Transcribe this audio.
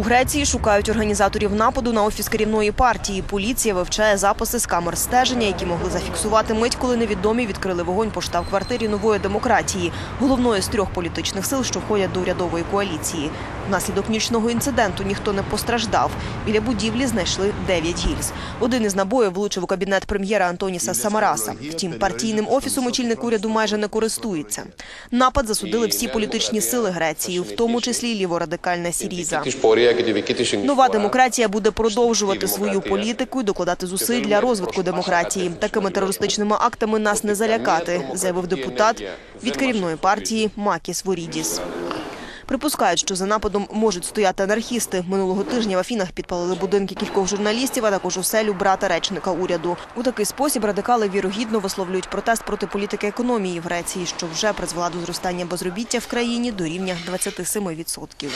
У Греції шукають організаторів нападу на офіс керівної партії. Поліція вивчає записи з камер стеження, які могли зафіксувати мить, коли невідомі відкрили вогонь по штаб-квартирі нової демократії, головної з трьох політичних сил, що входять до урядової коаліції. Внаслідок нічного інциденту ніхто не постраждав. Біля будівлі знайшли дев'ять гільз. Один із набоїв влучив у кабінет прем'єра Антоніса Самараса. Втім, партійним офісом очільник уряду майже не користується. Напад засудили всі політичні сили Греції, в тому числі ліворадикальна Сіріза. Нова демократія буде продовжувати свою політику і докладати зусиль для розвитку демократії. Такими терористичними актами нас не залякати, заявив депутат від керівної партії Макіс Ворідіс. Припускають, що за нападом можуть стояти анархісти. Минулого тижня в Афінах підпалили будинки кількох журналістів, а також оселю брата речника уряду. У такий спосіб радикали вірогідно висловлюють протест проти політики економії в Греції, що вже призвела до зростання безробіття в країні до рівня 27%.